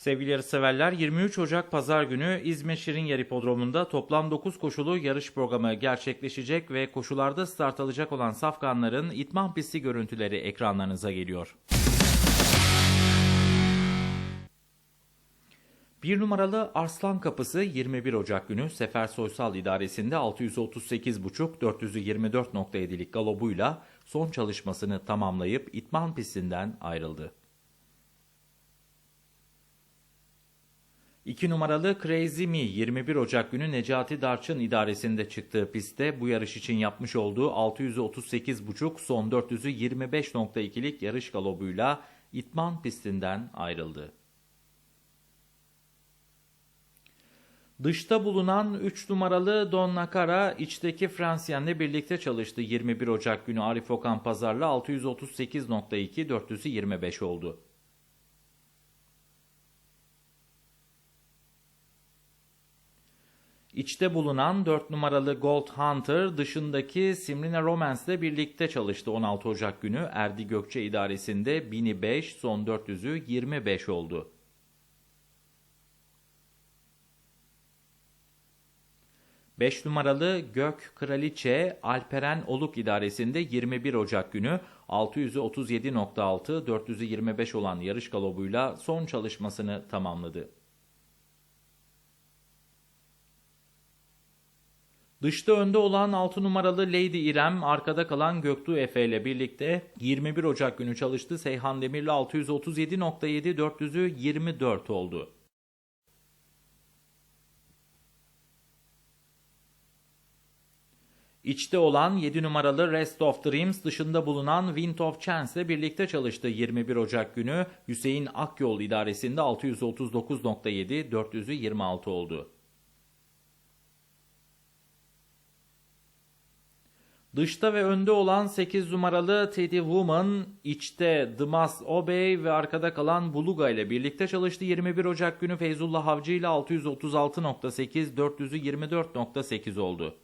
Sevgili yarışseverler 23 Ocak Pazar günü İzmir Şirinyer Hipodromu'nda toplam 9 koşulu yarış programı gerçekleşecek ve koşularda start alacak olan safkanların itman pisti görüntüleri ekranlarınıza geliyor. Bir numaralı Arslan Kapısı 21 Ocak günü Sefer Soysal idaresinde 638.5 424.7'lik galobuyla son çalışmasını tamamlayıp itman pistinden ayrıldı. 2 numaralı Crazy Me 21 Ocak günü Necati Darçın idaresinde çıktığı pistte bu yarış için yapmış olduğu 638.5 son 425.2'lik yarış galobuyla itman pistinden ayrıldı. Dışta bulunan 3 numaralı Don Nakara içteki Fransyen'le birlikte çalıştı. 21 Ocak günü Arif Okan Pazar'la 638.2 425 oldu. İçte bulunan 4 numaralı Gold Hunter dışındaki Simrina Romance ile birlikte çalıştı 16 Ocak günü. Erdi Gökçe idaresinde 1005 son 400'ü 25 oldu. Beş numaralı Gök Kraliçe Alperen Oluk idaresinde 21 Ocak günü 637.6 425 olan yarış galobuyla son çalışmasını tamamladı. Dışta önde olan 6 numaralı Lady İrem, arkada kalan Göktuğ Efe ile birlikte 21 Ocak günü çalıştı. Seyhan Demir'le 637.7 400'ü 24 oldu. İçte olan 7 numaralı Rest of Dreams dışında bulunan Wind of Chance ile birlikte çalıştı 21 Ocak günü. Hüseyin Akyol idaresinde 639.7 400'ü 26 oldu. Dışta ve önde olan 8 numaralı Teddy Woman, içte Dımas Obey ve arkada kalan Buluga ile birlikte çalıştı. 21 Ocak günü Feyzullah Avcı ile 636.8, 400'ü 24.8 oldu.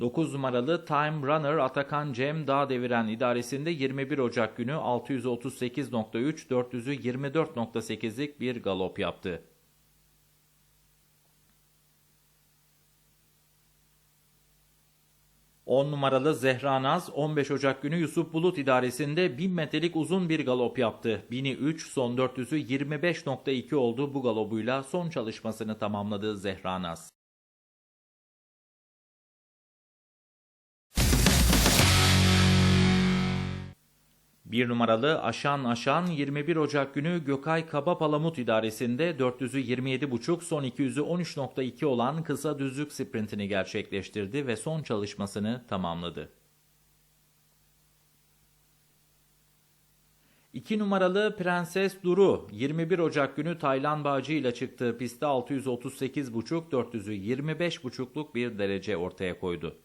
9 numaralı Time Runner Atakan Cem Dağ Deviren idaresinde 21 Ocak günü 638.3, 400'ü 24.8'lik bir galop yaptı. On numaralı Zehra Naz 15 Ocak günü Yusuf Bulut idaresinde 1000 metrelik uzun bir galop yaptı. 1000'i 3 son 400'ü 25.2 oldu bu galobuyla son çalışmasını tamamladı Zehra Naz. Bir numaralı Aşan Aşan 21 Ocak günü Gökay Kaba Palamut idaresinde 400'ü 27.5 son 200'ü 13.2 olan kısa düzlük sprintini gerçekleştirdi ve son çalışmasını tamamladı. 2 numaralı Prenses Duru 21 Ocak günü Taylan Bağcı ile çıktığı pistte 638.5 400'ü 25.5'luk bir derece ortaya koydu.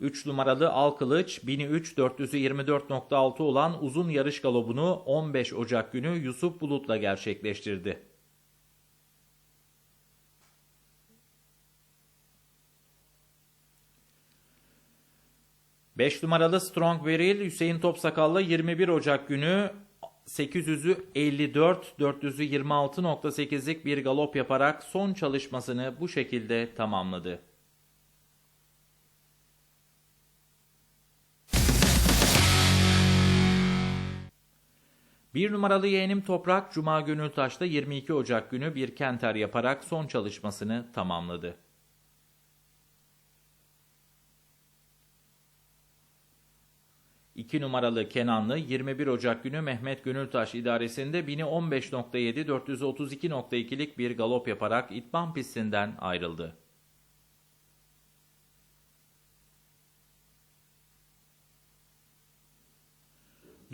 Üç numaralı Al Kılıç 1003 424.6 olan uzun yarış galobunu 15 Ocak günü Yusuf Bulut'la gerçekleştirdi. Beş numaralı Strong Beril Hüseyin Topsakal'la 21 Ocak günü 800'ü 54, 400'ü 26.8'lik bir galop yaparak son çalışmasını bu şekilde tamamladı. Bir numaralı yeğenim Toprak Cuma Gönültaş'ta 22 Ocak günü bir kenter yaparak son çalışmasını tamamladı. İki numaralı Kenanlı 21 Ocak günü Mehmet Gönültaş idaresinde 1000'i 15.7 432.2'lik bir galop yaparak itman pistinden ayrıldı.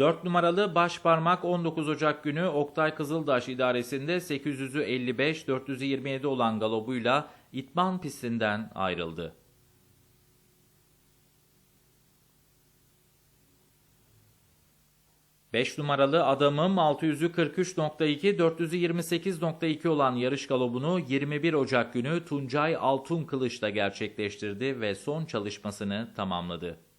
4 numaralı baş parmak 19 Ocak günü Oktay Kızıldaş idaresinde 800'ü 55, 427 olan galobuyla itman pistinden ayrıldı. 5 numaralı adamım 600'ü 43.2, 428.2 olan yarış galobunu 21 Ocak günü Tuncay Altun Kılıç'la gerçekleştirdi ve son çalışmasını tamamladı.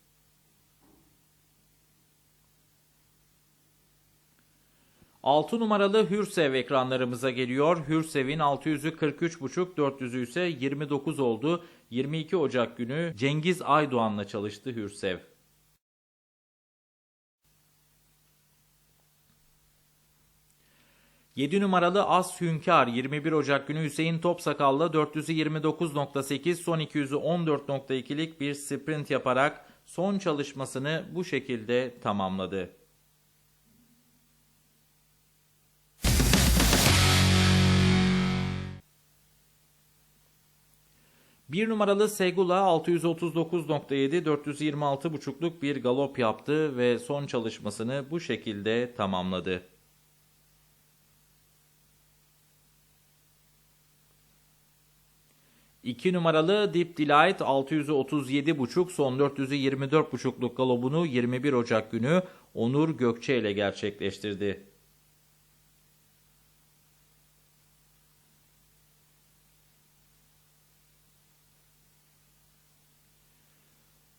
Altı numaralı Hürsev ekranlarımıza geliyor. Hürsev'in 600'ü 43.5, 400'ü ise 29 oldu. 22 Ocak günü Cengiz Aydoğan'la çalıştı Hürsev. Yedi numaralı As Hünkar 21 Ocak günü Hüseyin Topsakal'la 429.8 son 200'ü 14.2'lik bir sprint yaparak son çalışmasını bu şekilde tamamladı. Bir numaralı Segula 639.7 426.5'luk bir galop yaptı ve son çalışmasını bu şekilde tamamladı. İki numaralı Deep Delight 637.5 son 424.5'luk galobunu 21 Ocak günü Onur Gökçe ile gerçekleştirdi.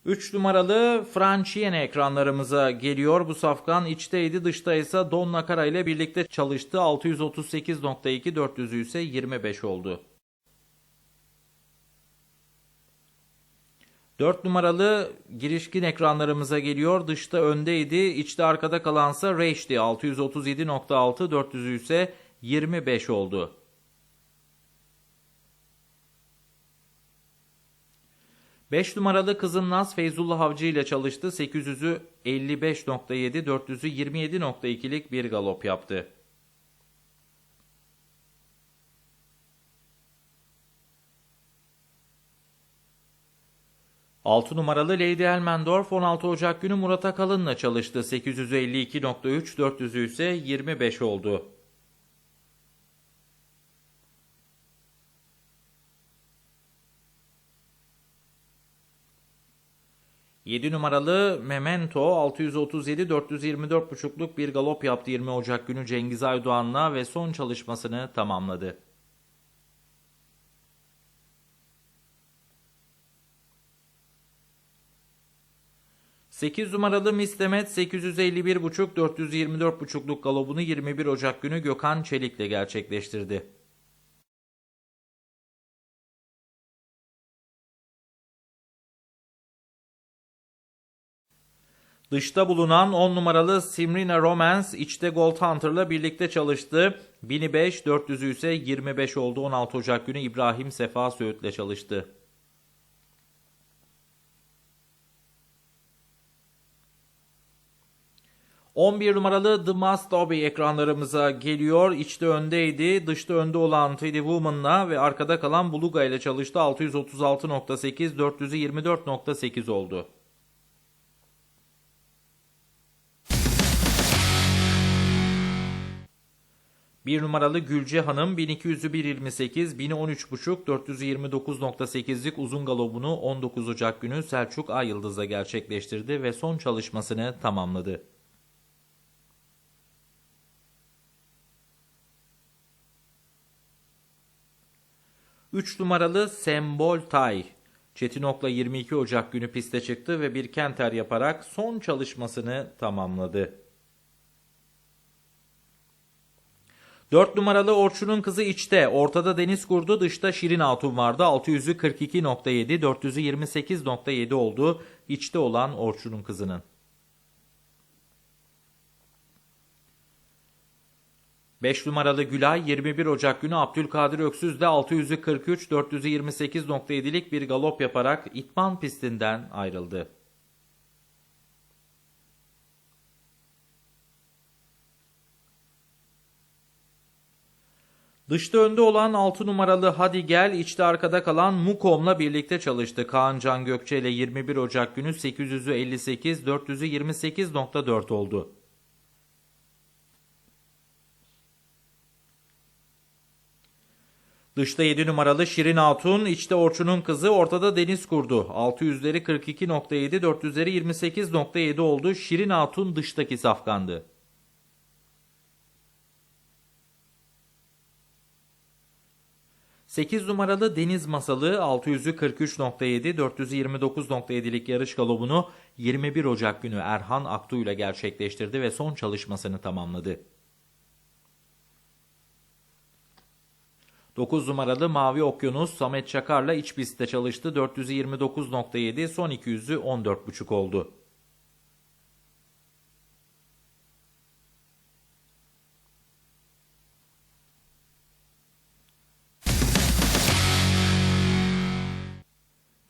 3 numaralı Franciene ekranlarımıza geliyor. Bu safkan içteydi dışta ise Don Nakara ile birlikte çalıştı. 638.2 400'ü ise 25 oldu. 4 numaralı girişkin ekranlarımıza geliyor. Dışta öndeydi. içte arkada kalansa Reich'ti. 637.6 400'ü ise 25 oldu. 5 numaralı Kızım Naz Feyzullah Avcı ile çalıştı. 800'ü 55.7, 400'ü 27.2'lik bir galop yaptı. Altı numaralı Lady Elmendorf 16 Ocak günü Murat Akalın'la çalıştı. 852.3, 400'ü ise 25 oldu. 7 numaralı Memento 637-424,5'luk bir galop yaptı 20 Ocak günü Cengiz Aydoğan'la ve son çalışmasını tamamladı. Sekiz numaralı Mistemet 851,5 424,5'luk galobunu 21 Ocak günü Gökhan Çelik'le gerçekleştirdi. Dışta bulunan 10 numaralı Simrina Romance içte Gold Hunter'la birlikte çalıştı. 1005, 400'ü ise 25 oldu. 16 Ocak günü İbrahim Sefa Söğüt'le çalıştı. ...11 numaralı The Must Obey ekranlarımıza geliyor. İçte öndeydi. Dışta önde olan Teddy Woman'la ve arkada kalan Buluga ile çalıştı. 636.8, 400'ü 24.8 oldu. Bir numaralı Gülce Hanım 1200'ü 1.28, 1013.5, 429.8'lik uzun galobunu 19 Ocak günü Selçuk Ay Yıldız'da gerçekleştirdi ve son çalışmasını tamamladı. Üç numaralı Sembol Tay Çetinok'la 22 Ocak günü piste çıktı ve bir kenter yaparak son çalışmasını tamamladı. 4 numaralı Orçun'un kızı içte. Ortada Deniz Kurdu, dışta Şirin Hatun vardı. 600'ü 42.7, 400'ü 28.7 oldu. İçte olan Orçun'un kızının. Beş numaralı Gülay 21 Ocak günü Abdülkadir Öksüz'de 600'ü 43, 400'ü 28.7'lik bir galop yaparak itman pistinden ayrıldı. Dışta önde olan 6 numaralı Hadi Gel, içte arkada kalan Mukom'la birlikte çalıştı. Kaan Can Gökçe ile 21 Ocak günü 800'ü 58, 400'ü 28.4 oldu. Dışta 7 numaralı Şirin Hatun, içte Orçun'un kızı, ortada Deniz Kurdu. 600'leri 42.7, 400'leri 28.7 oldu. Şirin Hatun dıştaki safkandı. 8 numaralı Deniz Masalı 600'ü 43.7, 429.7'lik yarış galobunu 21 Ocak günü Erhan Aktu ile gerçekleştirdi ve son çalışmasını tamamladı. 9 numaralı Mavi Okyanus Samet Çakar'la iç pistte çalıştı. 429.7 son 200'ü 14.5 oldu.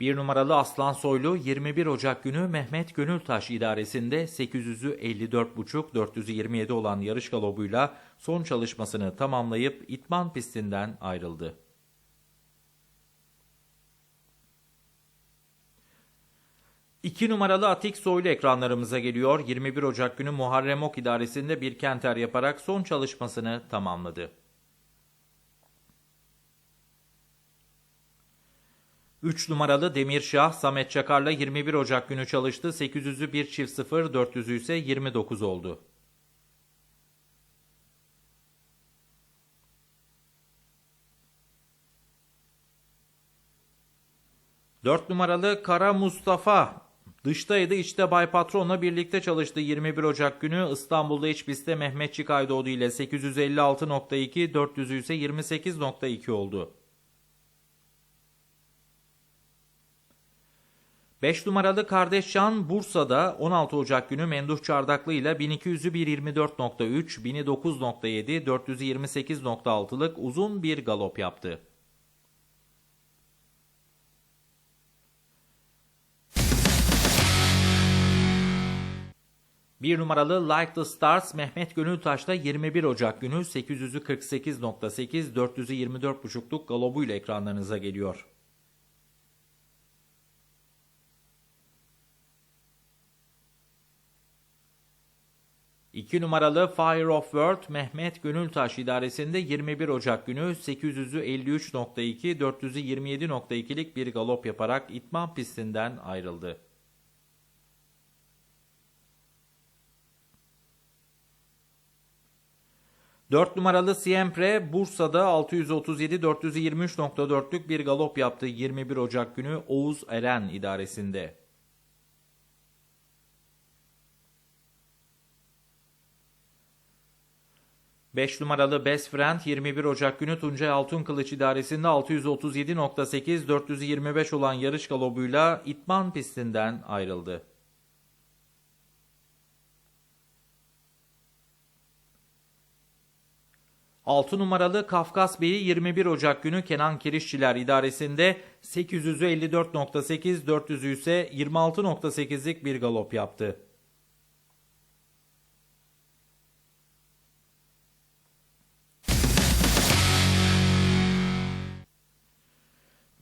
Bir numaralı Aslan Soylu 21 Ocak günü Mehmet Gönültaş idaresinde 800'ü 54.5 427 olan yarış galobuyla son çalışmasını tamamlayıp itman pistinden ayrıldı. İki numaralı Atik Soylu ekranlarımıza geliyor. 21 Ocak günü Muharrem Ok idaresinde bir kenter yaparak son çalışmasını tamamladı. 3 numaralı Demirşah Samet Çakar'la 21 Ocak günü çalıştı. 800'ü 1 çift 0, 400'ü ise 29 oldu. Dört numaralı Kara Mustafa dıştaydı içte Bay Patron'la birlikte çalıştı 21 Ocak günü İstanbul'da iç pistte Mehmetçik Aydoğdu ile 856.2 400'ü ise 28.2 oldu. 5 numaralı kardeş Can Bursa'da 16 Ocak günü Menduh Çardaklı ile 1200'ü 1.24.3, 1009.7, 428.6'lık uzun bir galop yaptı. Bir numaralı Like the Stars Mehmet Gönültaş'ta 21 Ocak günü 800'ü 48.8, 400'ü 24.5'luk galobuyla ekranlarınıza geliyor. 2 numaralı Fire of World Mehmet Gönültaş idaresinde 21 Ocak günü 800'ü 53.2, 400'ü 27.2'lik bir galop yaparak itman pistinden ayrıldı. Dört numaralı Siempre Bursa'da 637-423.4'lük bir galop yaptı 21 Ocak günü Oğuz Eren idaresinde. 5 numaralı Best Friend 21 Ocak günü Tuncay Altınkılıç idaresinde 637.8 425 olan yarış galobuyla itman pistinden ayrıldı. Altı numaralı Kafkas Bey'i 21 Ocak günü Kenan Kirişçiler idaresinde 854.8 400'ü ise 26.8'lik bir galop yaptı.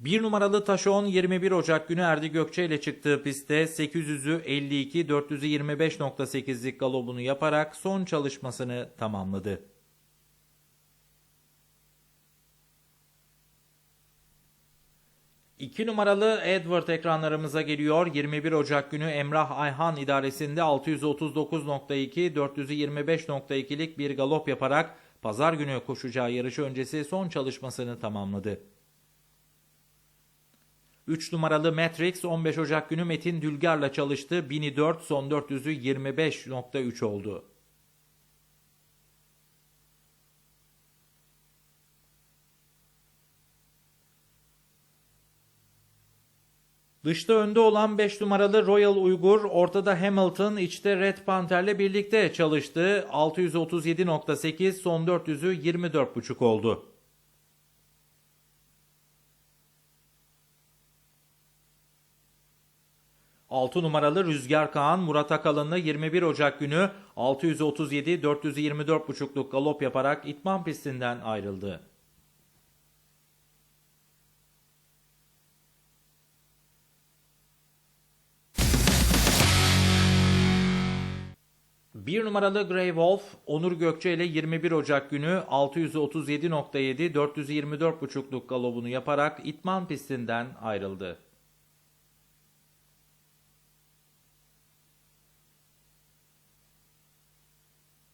1 numaralı Taşon 21 Ocak günü Erdi Gökçe ile çıktığı pistte 800'ü 52 425.8'lik galobunu yaparak son çalışmasını tamamladı. İki numaralı Edward ekranlarımıza geliyor. 21 Ocak günü Emrah Ayhan idaresinde 639.2, 425.2'lik bir galop yaparak pazar günü koşacağı yarışı öncesi son çalışmasını tamamladı. 3 numaralı Matrix 15 Ocak günü Metin Dülgar'la çalıştı. 1004 son 400'ü 25.3 oldu. Dışta önde olan 5 numaralı Royal Uygur, ortada Hamilton, içte Red Panther'le birlikte çalıştı. 637.8 son 400'ü 24.5 oldu. 6 numaralı Rüzgar Kağan Murat Akalın'la 21 Ocak günü 637-424.5'luk galop yaparak itman pistinden ayrıldı. Bir numaralı Grey Wolf Onur Gökçe ile 21 Ocak günü 637.7 424.5'luk galobunu yaparak itman pistinden ayrıldı.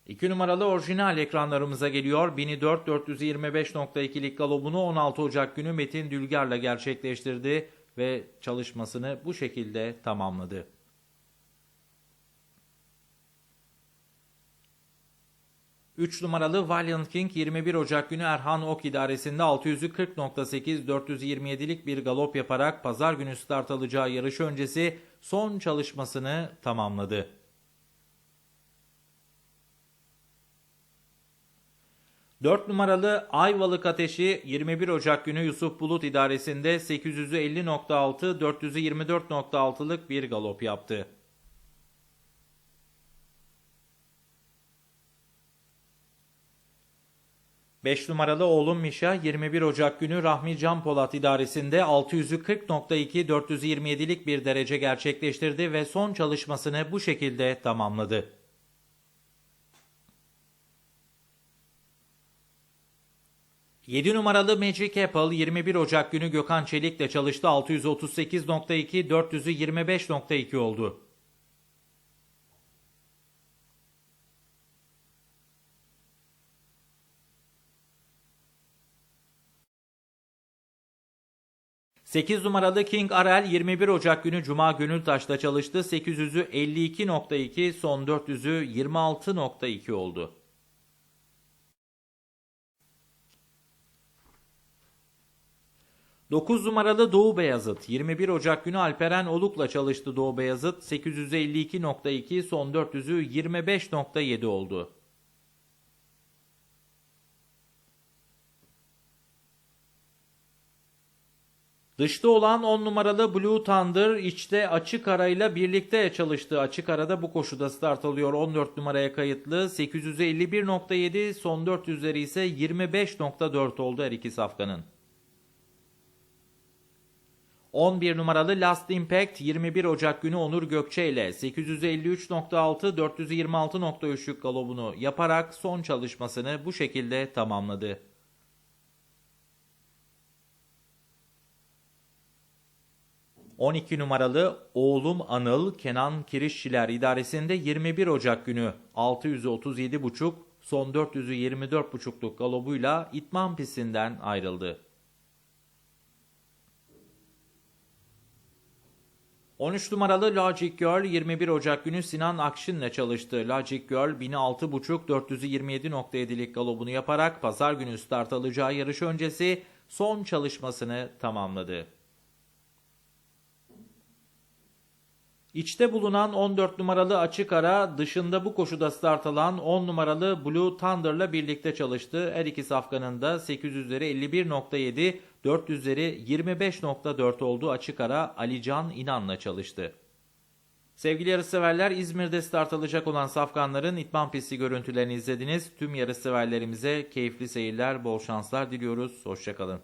2 numaralı orijinal ekranlarımıza geliyor. 1004 425.2'lik galobunu 16 Ocak günü Metin Dülger'le gerçekleştirdi ve çalışmasını bu şekilde tamamladı. Üç numaralı Valiant King 21 Ocak günü Erhan Ok idaresinde 640.8 427'lik bir galop yaparak pazar günü start alacağı yarış öncesi son çalışmasını tamamladı. 4 numaralı Ayvalık Ateşi 21 Ocak günü Yusuf Bulut idaresinde 850.6 424.6'lık bir galop yaptı. Beş numaralı oğlum Mişa 21 Ocak günü Rahmi Can Polat idaresinde 640.2 427'lik bir derece gerçekleştirdi ve son çalışmasını bu şekilde tamamladı. 7 numaralı Magic Apple 21 Ocak günü Gökhan Çelik'le çalıştı 638.2 400'ü 25.2 oldu. Sekiz numaralı King Arel 21 Ocak günü Cuma Gönültaş'ta çalıştı. 800'ü 52.2 son 400'ü 26.2 oldu. 9 numaralı Doğu Beyazıt 21 Ocak günü Alperen Oluk'la çalıştı Doğu Beyazıt 852.2 son 400'ü 25.7 oldu. Dışta olan 10 numaralı Blue Thunder içte açık arayla birlikte çalıştı. Açık arada bu koşuda start alıyor 14 numaraya kayıtlı. 851.7 son 400'leri ise 25.4 oldu her iki safkanın. 11 numaralı Last Impact 21 Ocak günü Onur Gökçe ile 853.6 426.3'lük galobunu yaparak son çalışmasını bu şekilde tamamladı. ...12 numaralı oğlum Anıl Kenan Kirişçiler idaresinde 21 Ocak günü 637.5 son 400'ü 24.5'luk galobuyla itman pistinden ayrıldı. 13 numaralı Logic Girl 21 Ocak günü Sinan Akşin'le çalıştı. Logic Girl 1006.5 427.7'lik galobunu yaparak pazar günü start alacağı yarış öncesi son çalışmasını tamamladı. İçte bulunan 14 numaralı açık ara dışında bu koşuda start alan 10 numaralı Blue Thunder'la birlikte çalıştı. Her iki safkanın da 800'leri 51.7, 400'leri 25.4 olduğu açık ara Alican İnan'la çalıştı. Sevgili yarışseverler İzmir'de start alacak olan safkanların itman pisti görüntülerini izlediniz. Tüm yarışseverlerimize keyifli seyirler, bol şanslar diliyoruz. Hoşçakalın.